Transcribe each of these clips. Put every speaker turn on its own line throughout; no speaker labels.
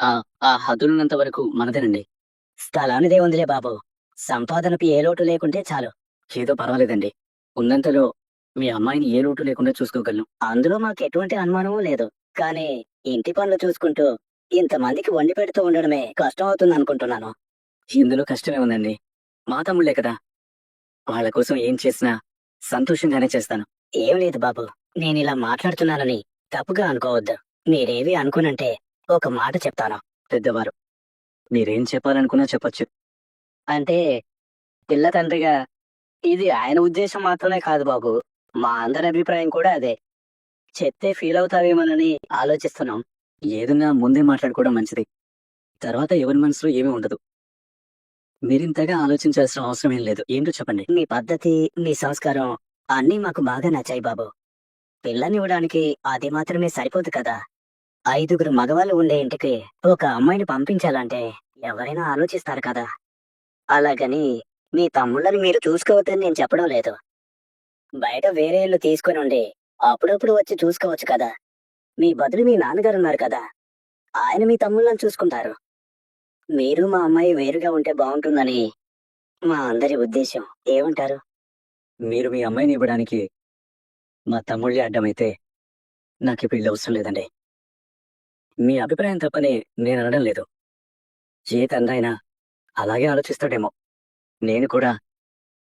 ఆ ఆ హద్దులున్నంత వరకు మనదేనండి. స్థలానిదే ఉందిలే బాబు. సంపాదనకు ఏ లోటు లేకుంటే చాలు. ఏదో పర్వాలేదండి. ఉన్నంతలో మీ అమ్మాయిని ఏ లోటు లేకుండా చూసుకోగలను. అందులో మాకు ఎటువంటి అనుమానమూ లేదు. కానీ ఇంటి పనులు చూసుకుంటూ ఇంతమందికి వండి పెడుతూ ఉండడమే కష్టం అవుతుంది అనుకుంటున్నాను ఇందులో కష్టమే ఉందండి. మా తమ్ముళ్ళే కదా. వాళ్ళ కోసం ఏం చేసినా సంతోషంగానే చేస్తాను. ఏం లేదు బాబు. నేను ఇలా మాట్లాడుతున్నానని తప్పుగా అనుకోవద్దు. మీరేవి అనుకునంటే ఒక మాట చెప్తాను పెద్దవారు. మీరేం చెప్పాలనుకున్నా చెప్పొచ్చు. అంటే పిల్ల తండ్రిగా ఇది ఆయన ఉద్దేశం మాత్రమే కాదు బాబు. మా అందరి అభిప్రాయం కూడా అదే. చెప్తే ఫీల్ అవుతావేమోనని ఆలోచిస్తున్నాం. ఏదన్నా ముందే మాట్లాడుకోవడం మంచిది. తర్వాత ఎవరి మనసులో ఏమీ ఉండదు. మీరింతగా ఆలోచించాల్సిన అవసరం ఏం లేదు. ఏంటో చెప్పండి. మీ పద్ధతి మీ సంస్కారం అన్నీ మాకు బాగా నచ్చాయి బాబు. పిల్లనివ్వడానికి అది మాత్రమే సరిపోదు కదా. ఐదుగురు మగవాళ్ళు ఉండే ఇంటికి ఒక అమ్మాయిని పంపించాలంటే ఎవరైనా ఆలోచిస్తారు కదా. అలాగని మీ తమ్ముళ్ళని మీరు చూసుకోవద్దని నేను చెప్పడం లేదు. బయట వేరే ఇల్లు తీసుకుని ఉండి అప్పుడప్పుడు వచ్చి చూసుకోవచ్చు కదా. మీ బదులు మీ నాన్నగారు ఉన్నారు కదా. ఆయన మీ తమ్ముళ్ళని చూసుకుంటారు. మీరు మా అమ్మాయి వేరుగా ఉంటే బాగుంటుందని మా అందరి ఉద్దేశం. ఏమంటారు? మీరు మీ అమ్మాయిని ఇవ్వడానికి మా తమ్ముళ్ళే అడ్డమైతే నాకు ఇప్పుడు ఇల్లు అవసరం లేదండి. మీ అభిప్రాయం తప్పని నేను అనడం లేదు. ఏ తండ్రైనా అలాగే ఆలోచిస్తాడేమో. నేను కూడా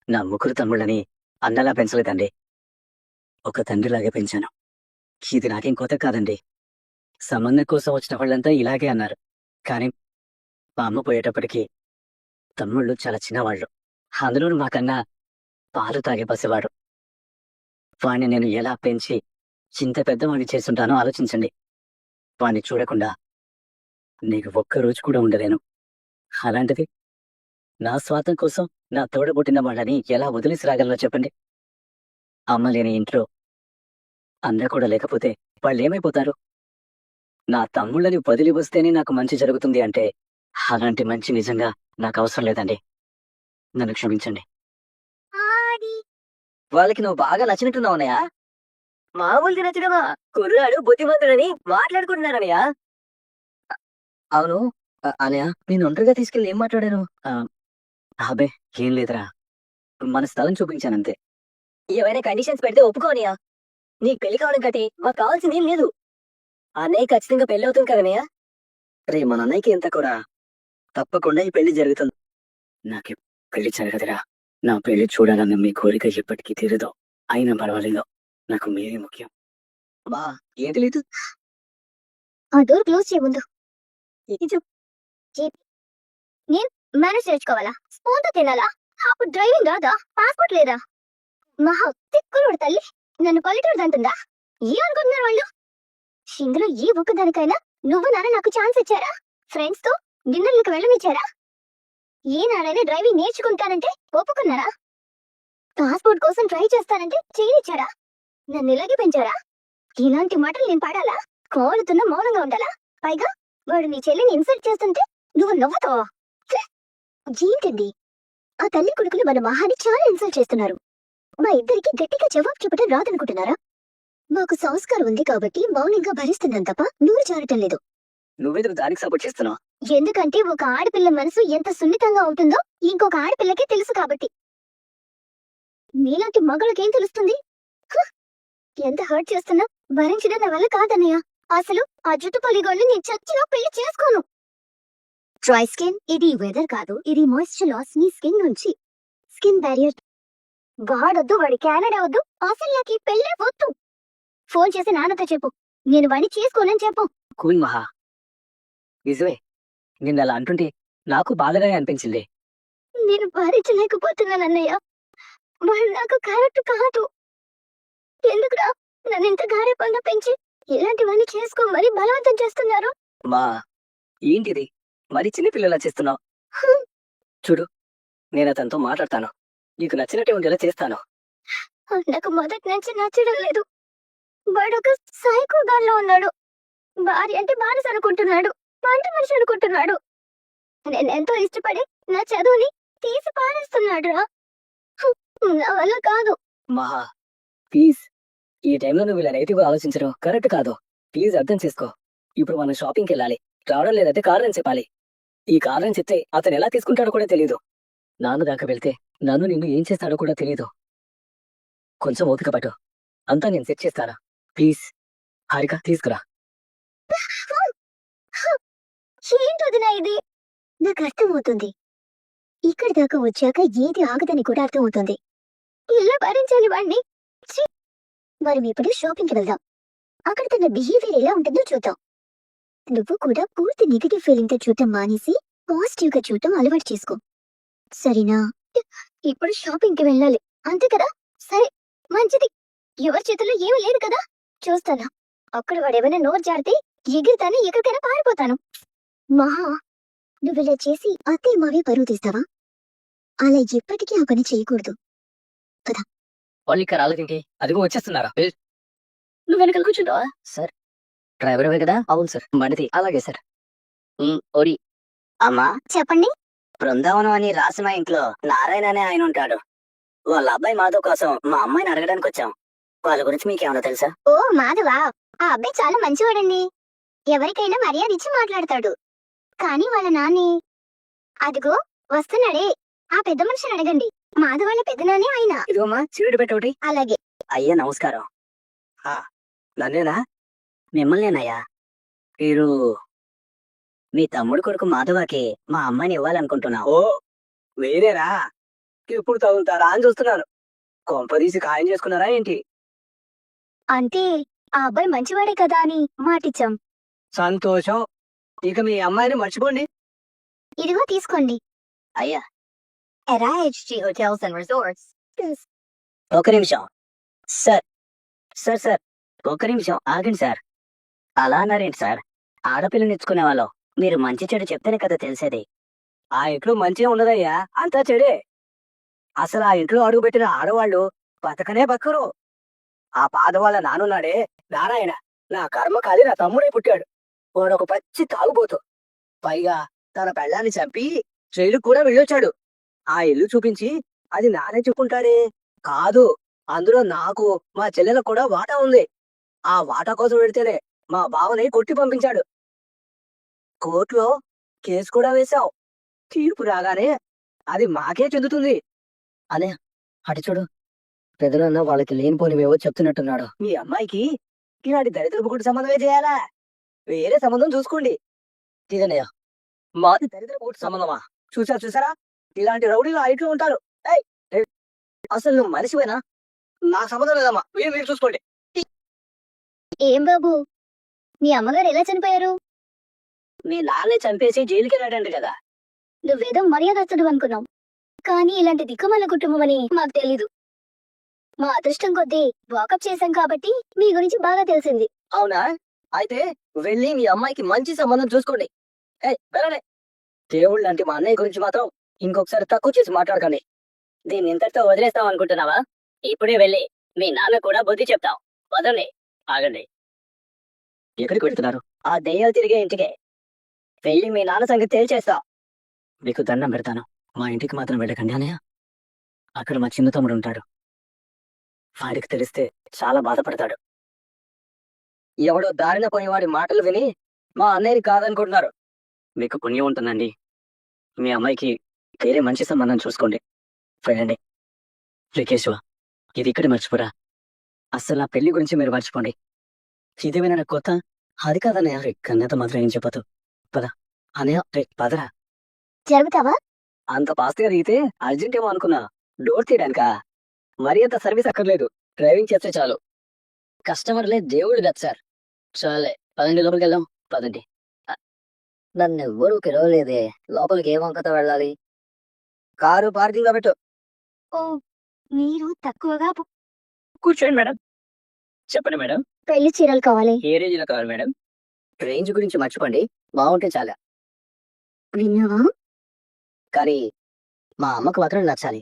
నా ముగ్గురు తమ్ముళ్ళని అన్నలా పెంచలేదండి. ఒక తండ్రిలాగే పెంచాను. ఇది నాకేం కొత్త కాదండి. సంబంధం కోసం వచ్చిన వాళ్ళంతా ఇలాగే అన్నారు. కానీ మా అమ్మ పోయేటప్పటికి తమ్ముళ్ళు చాలా చిన్నవాళ్ళు. అందులోనూ మాకన్నా పాలు తాగే పసివాడు వాణ్ణి నేను ఎలా పెంచి చింత పెద్దవాణ్ణి చేస్తుంటానో ఆలోచించండి. వాణ్ణి చూడకుండా నీకు ఒక్క రోజు కూడా ఉండలేను. అలాంటిది నా స్వార్థం కోసం నా తోడబుట్టిన వాళ్ళని ఎలా వదిలేసి రాగలనో చెప్పండి. అమ్మ లేని ఇంట్లో అన్న కూడా లేకపోతే వాళ్ళు ఏమైపోతారు నా తమ్ముళ్ళని వదిలి వస్తేనే నాకు మంచి జరుగుతుంది అంటే అలాంటి మంచి నిజంగా నాకు అవసరం లేదండి. నన్ను క్షమించండి. వాళ్ళకి నువ్వు బాగా నచ్చినట్టున్నావు మామూలు మామూలుగా కుర్రాడు బుద్ధిమంతుడని మాట్లాడుకుంటున్నారనయ్య అవును అనయ్య నేను ఒంటరిగా తీసుకెళ్ళి ఏం మాట్లాడాను ఆ, ఏం లేదురా. మన స్థలం చూపించానంతే. ఏమైనా కండిషన్స్ పెడితే ఒప్పుకోనియా నీకు పెళ్ళి కావడం కట్టి మాకు కావాల్సింది ఏం లేదు. అన్నయ్య ఖచ్చితంగా పెళ్ళి అవుతుంది కదనయ్య రే మన అన్నయ్యకి ఎంత కూడా. తప్పకుండా ఈ పెళ్ళి జరుగుతుంది. నాకు పెళ్ళి జరగదురా. నా పెళ్ళి చూడాలన్న మీ కోరిక ఎప్పటికీ తీరదు. అయినా పర్వాలేదు. నాకు మీరే ముఖ్యం. బా ఏంటి లేదు
ఆ డోర్ క్లోజ్ చేయ ముందు. నేను మేనేజ్ చేసుకోవాలా స్పూన్తో తినాలా? అప్పుడు డ్రైవింగ్ రాదా? పాస్పోర్ట్ లేదా? మహా తిక్కులుడు తల్లి. నన్ను పల్లెటూరు అంటుందా? ఏమనుకుంటున్నారు వాళ్ళు? ఇందులో ఏ ఒక్క దానికైనా నువ్వు నాన్న నాకు ఛాన్స్ ఇచ్చారా? ఫ్రెండ్స్తో డిన్నర్లకు వెళ్ళనిచ్చారా? ఏ నాడైనా డ్రైవింగ్ నేర్చుకుంటానంటే ఒప్పుకున్నారా? పాస్పోర్ట్ కోసం ట్రై చేస్తానంటే చేయనిచ్చారా? నన్ను ఇలాగే పెంచారా? ఇలాంటి మాటలు నేను పాడాలా? కోరుతున్న మౌనంగా ఉండాలా? పైగా వాడు నీ చెల్లిని ఇన్సల్ట్ చేస్తుంటే నువ్వు నవ్వుతావా! ఏంటండి? ఆ తల్లి కొడుకులు మన మహాని చాలా ఇన్సల్ట్ చేస్తున్నారు. మా ఇద్దరికి గట్టిగా జవాబు చెప్పడం రాదనుకుంటున్నారా? మాకు సంస్కారం ఉంది కాబట్టి మౌనంగా భరిస్తున్నాం తప్ప నూరు జారటం లేదు.
నువ్వెందుకు దానికి సపోర్ట్ చేస్తున్నావు?
ఎందుకంటే ఒక ఆడపిల్ల మనసు ఎంత సున్నితంగా ఉంటుందో ఇంకొక ఆడపిల్లకే తెలుసు కాబట్టి. మీలాంటి మగులకేం తెలుస్తుంది! ఎంత హర్ట్ చేస్తున్నా? భరించడం నా వల్ల కాదన్నయ్య. అసలు ఆ జుట్టు పొలిగోళ్ళు నేను చచ్చినా పెళ్ళి చేసుకోను. డ్రై స్కిన్ ఇది వెదర్ కాదు ఇది మాయిశ్చర్ లాస్ నీ స్కిన్ నుంచి. స్కిన్ బ్యారియర్ వాడొద్దు వాడి కెనడా వద్దు అసలు నాకు ఈ పెళ్ళే వద్దు. ఫోన్ చేసి నాన్నతో చెప్పు. నేను వాడిని చేసుకోనని చెప్పు.
కూల్ మహా. నిజమే. నిన్న అలా అంటుంటే నాకు బాధగానే అనిపించింది.
నేను భరించలేకపోతున్నాను అన్నయ్య వాళ్ళు నాకు కరెక్ట్ కాదు. ఎందుకురా? నన్ను ఇంత గారేపంగా పెంచి ఇలాంటివన్నీ చేసుకోమని బలవంతం చేస్తున్నారు.
మా ఏంటిది? మరి చిన్న పిల్లలా చేస్తున్నావు. చూడు నేను అతనితో మాట్లాడతాను. నీకు నచ్చినట్టే ఉండేలా చేస్తాను.
నాకు మొదటి నుంచి నచ్చడం లేదు. వాడు ఒక సైకో గాల్లో ఉన్నాడు. భార్య అంటే బానిస అనుకుంటున్నాడు. పంట మనిషి అనుకుంటున్నాడు. నేను ఎంతో ఇష్టపడి నా చదువుని తీసి పారేస్తున్నాడు రా నా వల్ల కాదు.
మహా ప్లీజ్. ఈ టైంలో నువ్వు ఇలా నెగిటివ్ ఆలోచించడం కరెక్ట్ కాదు. ప్లీజ్ అర్థం చేసుకో. ఇప్పుడు మనం షాపింగ్కి వెళ్ళాలి. రావడం లేదంటే కారణం చెప్పాలి. ఈ కారణం చెప్తే అతను ఎలా తీసుకుంటాడో కూడా తెలియదు నాన్న దాకా వెళ్తే నన్ను నిన్ను ఏం చేస్తాడో కూడా తెలియదు కొంచెం ఓపిక పట్టు. అంతా నేను సెట్ చేస్తారా ప్లీజ్. హారిక తీసుకురా.
ఇది? నాకు అర్థమవుతుంది. ఇక్కడి దాకా వచ్చాక ఏది ఆగదని కూడా అర్థమవుతుంది. ఎలా భరించాలి వాణ్ణి? మనం ఇప్పుడు షాపింగ్కి వెళ్దాం. అక్కడ తన బిహేవియర్ ఎలా ఉంటుందో చూద్దాం. నువ్వు కూడా పూర్తి నెగిటివ్ ఫీలింగ్తో చూడటం మానేసి పాజిటివ్గా చూడటం అలవాటు చేసుకో. సరేనా? ఇప్పుడు షాపింగ్కి వెళ్ళాలి. అంతే కదా? సరే మంచిది. ఎవరి చేతుల్లో ఏమీ లేదు కదా? చూస్తానా. అక్కడ వాడేమైనా నోరు జారితే ఎగిరితాను ఎక్కడికైనా పారిపోతాను. మహా! నువ్వు చేసి అత్తయ్య మావి పరువు తీస్తావా? అలా ఎప్పటికీ ఆ పని చేయకూడదు.
వాళ్ళు రాలేదేంటి అదిగో వచ్చేస్తున్నారా? నువ్వు వెనకాల కూర్చుంటావా? సార్. డ్రైవర్ కదా? అవును సార్. బండిది. అలాగే సార్. ఓరి అమ్మా.
చెప్పండి.
బృందావనం అని రాసిన ఇంట్లో నారాయణ అనే ఆయన ఉంటాడు. వాళ్ళ అబ్బాయి మాధవ్ కోసం మా అమ్మాయిని అడగడానికి వచ్చాం. వాళ్ళ గురించి మీకేమన్నా తెలుసా?
ఓ మాధవా. ఆ అబ్బాయి చాలా మంచివాడండి. ఎవరికైనా మర్యాద ఇచ్చి మాట్లాడతాడు. కానీ వాళ్ళ నాని అదిగో వస్తున్నాడే. ఆ పెద్ద మనిషిని అడగండి. మాధవ వాళ్ళ పెద్దనానే ఆయన.
ఇదిగోమ్మా చీరుడు పెట్టోటి
అలాగే.
అయ్యా నమస్కారం. ఆ, నన్నేనా? మిమ్మల్నేనయ్యా? మీరు మీ తమ్ముడు కొడుకు మాధవకి మా అమ్మాయిని ఇవ్వాలనుకుంటున్నాం ఓ వేరేరా ఇప్పుడు తగులుతారా అని చూస్తున్నాను. కొంపదీసి ఖాయం చేసుకున్నారా ఏంటి?
అంటే ఆ అబ్బాయి మంచివాడే కదా అని మాటిచ్చాం.
సంతోషం. ఇక మీ అమ్మాయిని మర్చిపోండి.
ఇదిగో తీసుకోండి.
అయ్యా
at IHG Hotels and Resorts.
ఒక నిమిషం సార్ సార్ సార్ ఒక నిమిషం ఆగండి సార్ అలా అన్నారేంటి సార్ ఆడపిల్లని ఇచ్చుకునే వాళ్ళు. మీరు మంచి చెడు చెప్తేనే కదా తెలిసేది. ఆ ఇంట్లో మంచిగా ఉండదయ్యా. అంతా చెడే. అసలు ఆ ఇంట్లో అడుగుపెట్టిన ఆడవాళ్ళు బతకనే బక్కరు. ఆ పాద వాళ్ళ నానున్నాడే నారాయణ. నా కర్మ కాలి నా తమ్ముడే పుట్టాడు. వాడు ఒక పచ్చి తాగుబోతు. పైగా తన పెళ్ళాన్ని చంపి జైలు కూడా వెళ్ళొచ్చాడు. ఆ ఇల్లు చూపించి అది నానే చెప్పుకుంటాడే కాదు అందులో నాకు మా చెల్లెలకు కూడా వాటా ఉంది. ఆ వాటా కోసం పెడితేనే మా బావని కొట్టి పంపించాడు. కోర్టులో కేసు కూడా వేశాం తీర్పు రాగానే అది మాకే చెందుతుంది. అనే అటు చూడు. పెద్దలన్న వాళ్ళకి లేనిపోనివేవో చెప్తున్నట్టున్నాడు. మీ అమ్మాయికి ఇలాంటి దరిద్రపు కూడా సంబంధమే చేయాలా? వేరే సంబంధం చూసుకోండి. ఇదనయ్య మాది దరిద్రపు కూడా సంబంధమా? చూసా చూసారా? ఇలాంటి రౌడీలు ఆ ఇంట్లో ఉంటారు. అసలు నువ్వు మనిషివేనా? నాకు సంబంధం లేదమ్మా. మీరు మీరు చూసుకోండి.
ఏం బాబు? మీ అమ్మగారు ఎలా చనిపోయారు?
మీ నాన్నే చంపేసి జైలుకి వెళ్ళాడంట కదా.
నువ్వేదో మర్యాదస్తుడు అనుకున్నాం కానీ ఇలాంటి దిక్కుమాల కుటుంబం అని మాకు తెలీదు. మా అదృష్టం కొద్దీ వాకప్ చేశాం కాబట్టి మీ గురించి బాగా తెలిసింది.
అవునా? అయితే వెళ్ళి మీ అమ్మాయికి మంచి సంబంధం చూసుకోండి. ఏయ్ వెళ్ళండి. దేవుళ్ళు లాంటి మా అన్నయ్య గురించి మాత్రం ఇంకొకసారి తక్కువ చేసి మాట్లాడకండి. దీన్ని ఇంతటితో వదిలేస్తాం అనుకుంటున్నావా? ఇప్పుడే వెళ్ళి మీ నాన్న కూడా బుద్ధి చెప్తాం. వదండి ఆగండి. ఎక్కడికి వెళ్తున్నారు? ఆ దెయ్యాలు తిరిగే ఇంటికే. వెళ్ళి మీ నాన్న సంగతి తేల్చేస్తాం. మీకు దండం పెడతాను. మా ఇంటికి మాత్రం వెళ్ళకండి అన్నయ్య. అక్కడ మా చిన్న తమ్ముడు ఉంటాడు. వాడికి తెలిస్తే చాలా బాధపడతాడు. ఎవడో దారిన పోయేవాడి మాటలు విని మా అన్నయ్యని కాదనుకుంటున్నారు. మీకు పుణ్యం ఉంటుందండి. మీ అమ్మాయికి వేరే మంచి సంబంధం చూసుకోండి. వెళ్ళండి. రికేశ్వ ఇది ఇక్కడ మర్చిపోరా. అస్సలు నా పెళ్ళి గురించి మీరు మర్చిపోండి. ఇది విన కొత్త? అది కాదన్నయ్య. రే కన్నత మాత్రం ఏం చెప్పదు పద. అన్నయ్య రే పదరా.
జరుగుతావా?
అంత ఫాస్ట్గా దిగితే అర్జెంట్ ఏమో అనుకున్నా. డోర్ తీయడానికా? మరి అంత సర్వీస్ అక్కర్లేదు. డ్రైవింగ్ చేస్తే చాలు. కస్టమర్లే దేవుడు కదా సార్. చాలే పదండి లోపలికి వెళ్దాం. పదండి. నన్ను ఎవ్వరూ పిలవలేదే లోపలికి ఏ వంకతో వెళ్ళాలి? కారు పార్కింగ్లో పెట్టు.
ఓ మీరు తక్కువగా
కూర్చోండి మేడం. చెప్పండి మేడం.
పెళ్ళి చీరలు కావాలి.
ఏ రేంజ్లో కావాలి మేడం? రేంజ్ గురించి మర్చిపోండి. బాగుంటే చాలా.
విన్నావా?
కానీ మా అమ్మకు మాత్రం నచ్చాలి.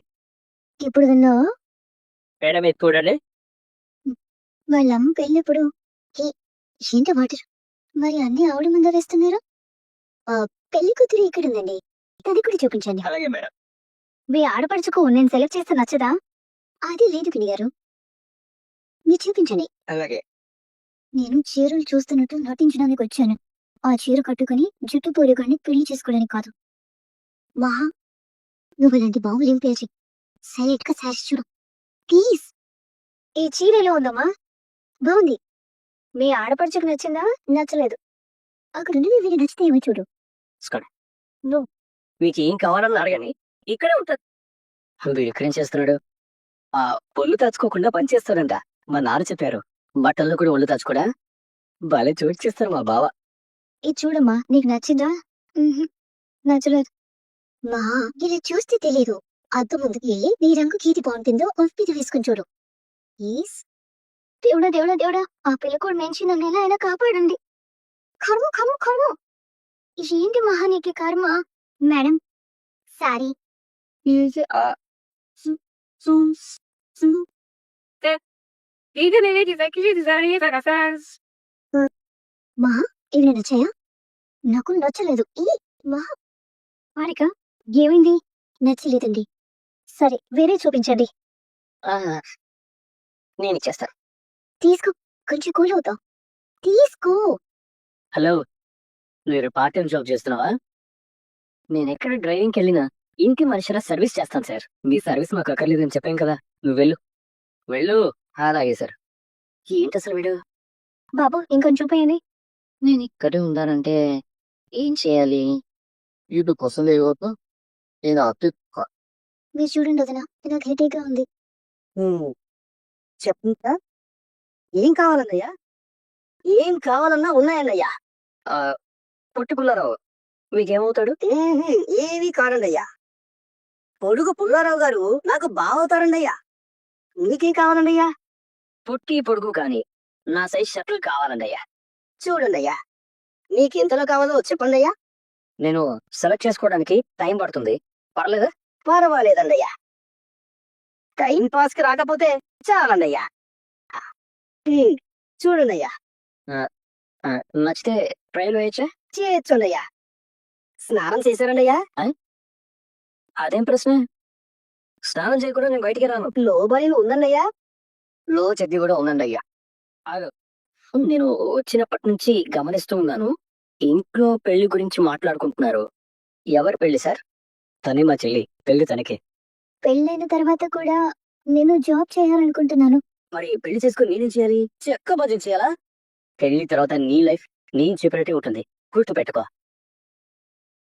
ఇప్పుడు విన్నా
మేడం ఇది చూడండి.
వాళ్ళ అమ్మ పెళ్ళిప్పుడు ఏంటి వాటర్ మరి అన్ని ఆవిడ ముందు వేస్తున్నారు? పెళ్ళి కూతురు ఇక్కడ ఉందండి అది కూడా చూపించండి.
అలాగే మేడం.
మీ ఆడపడుచుకు నేను సెలెక్ట్ చేస్తే నచ్చదా? అది లేదు పిన్ని గారు. మీరు చూపించండి.
అలాగే.
నేను చీరలు చూస్తున్నట్టు నటించడానికి వచ్చాను. ఆ చీర కట్టుకుని జుట్టు పోరుగాన్ని పెళ్ళి చేసుకోవడానికి కాదు. మహా. నువ్వు ఇలాంటి బాగులేం పేర్చి? సైలెంట్గా శారీ చూడు. ప్లీజ్. ఈ చీర ఎలా ఉందమ్మా? బాగుంది మీ ఆడపడుచుకు నచ్చిందా? నచ్చలేదు. అక్కడ నుండి వీరికి నచ్చితే ఏమో చూడు.
మీకు ఏం కావాలని అడగని. ఇక్కడే ఉంటారు. వీడు ఇక్కడేం చేస్తున్నాడు? ఆ ఒళ్ళు తచ్చుకోకుండా పని చేస్తాడంట. మా నాన్న చెప్పారు. బట్టల్లో కూడా ఒళ్ళు తచ్చుకోడా భలే చోటు చేస్తారు మా బావ.
ఇది చూడమ్మా నీకు నచ్చిందా? నచ్చలేదు. మా ఇలా చూస్తే తెలీదు. అద్దు ముందుకు వెళ్ళి నీ రంగు గీతి బాగుంటుందో ఒప్పిది వేసుకుని చూడు. ప్లీజ్. దేవుడా దేవుడా దేవుడా ఆ పిల్లకోడు నుంచి నన్ను ఎలా అయినా కాపాడండి. కర్మ కర్మ కర్మ. ఏంటి మహా నీకు కర్మ? Madam sorry.
As a fans.
మహా ఇవి నచ్చాయా నాకు నచ్చలేదు ఈ మహా వారిక ఏమైంది నచ్చలేదండి సరే వేరే చూపించండి
నేను ఇచ్చేస్తాను
తీసుకో కొంచెం కూల్ అవుతాం తీసుకో
హలో మీరు పార్ట్ టైం జాబ్ చేస్తున్నావా? నేను ఎక్కడ డ్రైవింగ్కి వెళ్ళినా ఇంటి మనిషిలా సర్వీస్ చేస్తాను సార్. మీ సర్వీస్ మాకు అక్కర్లేదని చెప్పాను కదా. నువ్వు వెళ్ళు. వెళ్ళు. అలాగే సార్. ఏంటి అసలు వీడు?
బాబు ఇంకొంచెం చూపించండి
నేను ఇక్కడే ఉండాలంటే ఏం చేయాలి?
వీడు కోసం లేకపోతే నేను అతి
మీరు చూడండి వదిన నాకు హెడేక్గా ఉంది
చెప్తా ఏం కావాలన్నయ్యా? ఏం కావాలన్నా ఉన్నాయన్నయ్యా. పొట్టి పుల్లారావు. మీకేమవుతాడు? ఏమీ కాదండయ్యా పొడుగు పుల్లారావు గారు నాకు బావవుతారండయ్యా మీకేం కావాలండయ్యా? పొట్టి పొడుగు కాని నా సైజ్ షర్ట్లు కావాలండయ్యా. చూడండయ్యా మీకెంతలో కావాలో చెప్పండయ్యా. నేను సెలెక్ట్ చేసుకోవడానికి టైం పడుతుంది. పర్లేదా? పర్వాలేదండయ్యా. టైం పాస్కి రాకపోతే చాలండయ్యా. చూడండయ్యా. నచ్చితే ట్రైల్ వేయచ్చా? చేయొచ్చండయ్యా. స్నానం చేశారండయ్యా? అదేం ప్రశ్న? స్నానం చేయకుండా నేను బయటికి రాను. లో బయలు ఉందండయ్యా లో చెద్ది కూడా ఉందండయ్యా అదో నేను వచ్చినప్పటి నుంచి గమనిస్తూ ఉన్నాను. ఇంట్లో పెళ్ళి గురించి మాట్లాడుకుంటున్నారు. ఎవరు పెళ్ళి సార్? తనే మా చెల్లి. పెళ్ళి తనకే.
పెళ్ళైన తర్వాత కూడా నేను జాబ్ చేయాలనుకుంటున్నాను.
మరి పెళ్ళి చేసుకుని నేనేం చేయాలి? చెక్క బడ్జెట్ చేయాలా? పెళ్ళి తర్వాత నీ లైఫ్ నీ చెప్పినట్టే ఉంటుంది. గుర్తు పెట్టుకో